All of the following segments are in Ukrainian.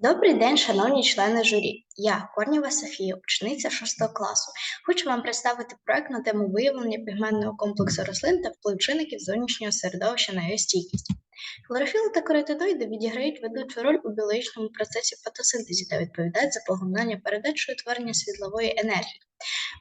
Добрий день, шановні члени журі. Я Корніва Софія, учениця 6 класу. Хочу вам представити проект на тему виявлення пігментного комплексу рослин та вплив чинників зовнішнього середовища на його стійкість. Хлорофіл та каротиноїди відіграють ведучу роль у біологічному процесі фотосинтезі та відповідають за поглинання передачу утворення світлової енергії.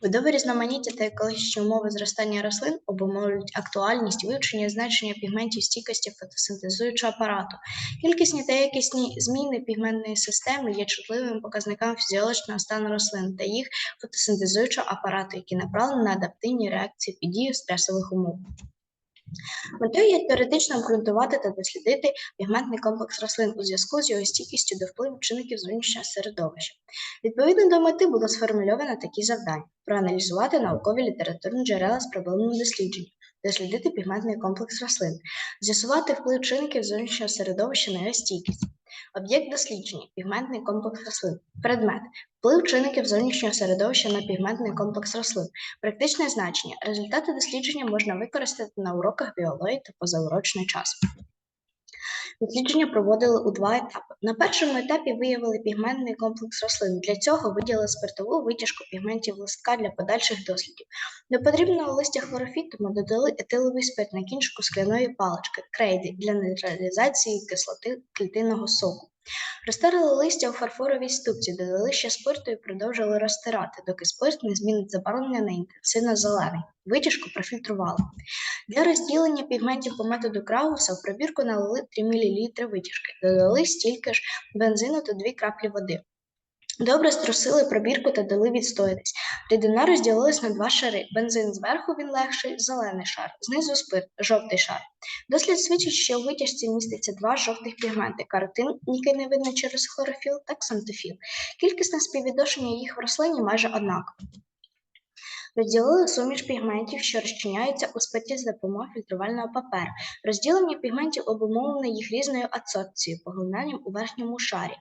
Видове різноманіття та екологічні умови зростання рослин обумовлюють актуальність вивчення значення пігментів стійкості фотосинтезуючого апарату. Кількісні та якісні зміни пігментної системи є чутливими показниками фізіологічного стану рослин та їх фотосинтезуючого апарату, які направлені на адаптивні реакції під дію стресових умов. Метою є теоретично обґрунтувати та дослідити пігментний комплекс рослин у зв'язку з його стійкістю до впливу чинників зовнішнього середовища. Відповідно до мети було сформульовано такі завдання: проаналізувати наукові літературні джерела з проблемним дослідженням, дослідити пігментний комплекс рослин, з'ясувати вплив чинників зовнішнього середовища на його стійкість. Об'єкт дослідження пігментний комплекс рослин. Предмет вплив чинників зовнішнього середовища на пігментний комплекс рослин. Практичне значення. Результати дослідження можна використати на уроках біології та позаурочний час. Дослідження проводили у два етапи. На першому етапі виявили пігментний комплекс рослин. Для цього виділили спиртову витяжку пігментів листка для подальших дослідів. До потрібного листя хлорофіту ми додали етиловий спирт на кінчику скляної палички крейди для нейтралізації кислоти клітинного соку. Розтерли листя у фарфоровій ступці, додали ще спирту і продовжили розтирати, доки спирт не змінить забарвлення на інтенсивно-зелений. Витяжку профільтрували. Для розділення пігментів по методу Крауса в пробірку налили 3 мл витяжки, додали стільки ж бензину та 2 краплі води. Добре струсили пробірку та дали відстоятись. Рідина розділилась на два шари. Бензин зверху він легший, зелений шар, знизу спирт, жовтий шар. Дослід свідчить, що у витяжці міститься два жовтих пігменти каротин, який не видно через хлорофіл, та ксантофіл. Кількісне співвідношення їх в рослині майже однакове. Розділили суміш пігментів, що розчиняються у спирті з допомогою фільтрувального паперу. Розділення пігментів обумовлене їх різною адсорбцією, поглинанням у верхньому шарі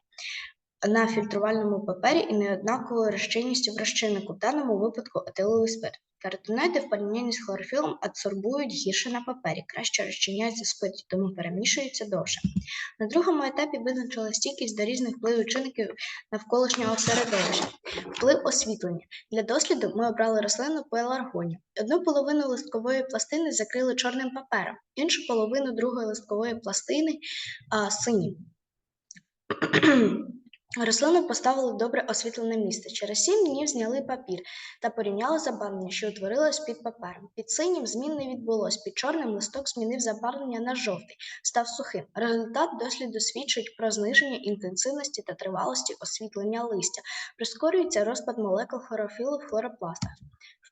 на фільтрувальному папері і неоднаковою розчинністю в розчиннику, в даному випадку етиловий спирт. Каротиноїди в порівнянні з хлорофілом адсорбують гірше на папері, краще розчиняються в спирті, тому перемішуються довше. На другому етапі визначили стійкість до різних впливів чинників навколишнього середовища. Вплив освітлення. Для досліду ми обрали рослину пеларгонію. Одну половину листкової пластини закрили чорним папером, іншу половину другої листкової пластини а, синім. Рослину поставили добре освітлене місце. Через сім днів зняли папір та порівняли забарвлення, що утворилось під папером. Під синім змін не відбулось, під чорним листок змінив забарвлення на жовтий, став сухим. Результат досліду свідчить про зниження інтенсивності та тривалості освітлення листя. Прискорюється розпад молекул хлорофілу в хлоропластах.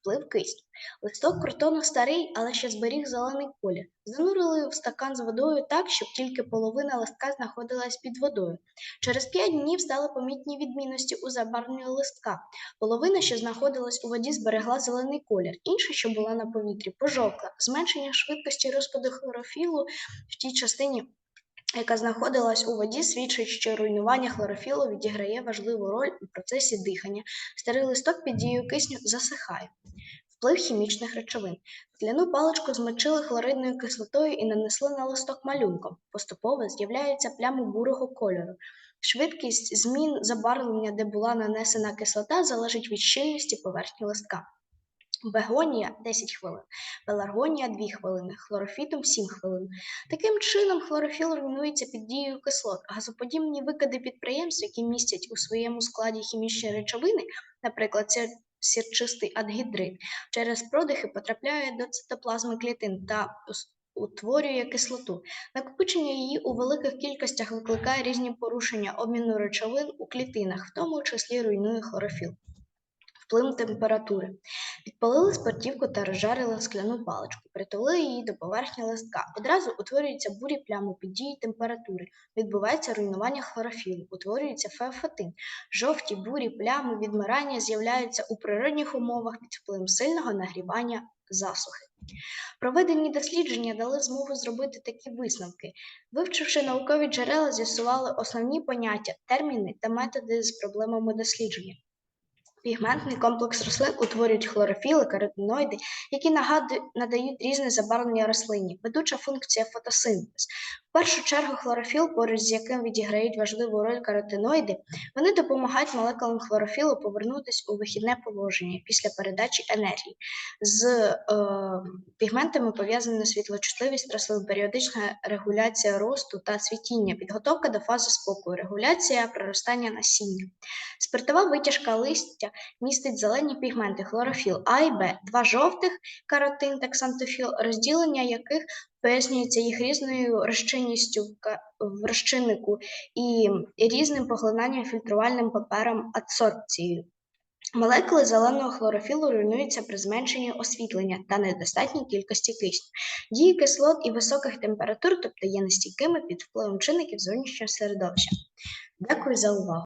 Вплив кисню. Листок крутону старий, але ще зберіг зелений колір. Занурили в стакан з водою так, щоб тільки половина листка знаходилась під водою. Через п'ять днів стали помітні відмінності у забарвленні листка. Половина, що знаходилась у воді, зберегла зелений колір, інша, що була на повітрі, пожовкла. Зменшення швидкості розпаду хлорофілу в тій частині. Яка знаходилась у воді, свідчить, що руйнування хлорофілу відіграє важливу роль у процесі дихання. Старий листок під дією кисню засихає. Вплив хімічних речовин. Скляну паличку змочили хлоридною кислотою і нанесли на листок малюнком. Поступово з'являються плями бурого кольору. Швидкість змін забарвлення, де була нанесена кислота, залежить від щільності поверхні листка. Бегонія 10 хвилин, пеларгонія 2 хвилини, хлорофітум 7 хвилин. Таким чином, хлорофіл руйнується під дією кислот. Газоподібні викиди підприємств, які містять у своєму складі хімічні речовини, наприклад, сірчистий адгідрид, через продихи потрапляє до цитоплазми клітин та утворює кислоту. Накопичення її у великих кількостях викликає різні порушення обміну речовин у клітинах, в тому числі руйнує хлорофіл. Вплив температури. Підпалили спиртівку та розжарили скляну паличку, притулили її до поверхні листка. Одразу утворюються бурі плями під дією температури, відбувається руйнування хлорофілу, утворюється феофатин. Жовті бурі плями відмирання з'являються у природних умовах під впливом сильного нагрівання засухи. Проведені дослідження дали змогу зробити такі висновки. Вивчивши наукові джерела, з'ясували основні поняття, терміни та методи з проблемами дослідження. Пігментний комплекс рослин утворюють хлорофіли, каротиноїди, які надають різне забарвлення рослині. Ведуча функція фотосинтез. В першу чергу хлорофіл, поруч з яким відіграють важливу роль каротиноїди, вони допомагають молекулам хлорофілу повернутися у вихідне положення після передачі енергії. З е, пігментами пов'язана світлочутливість рослин, періодична регуляція росту та цвітіння, підготовка до фази спокою, регуляція проростання насіння. Спиртова витяжка листя містить зелені пігменти хлорофіл А і Б, два жовтих каротин та ксантофіл, розділення яких пояснюється їх різною розчинністю в розчиннику і різним поглинанням фільтрувальним папером адсорбцією. Молекули зеленого хлорофілу руйнуються при зменшенні освітлення та недостатній кількості кисню. Дії кислот і високих температур, тобто є нестійкими під впливом чинників зовнішнього середовища. Дякую за увагу.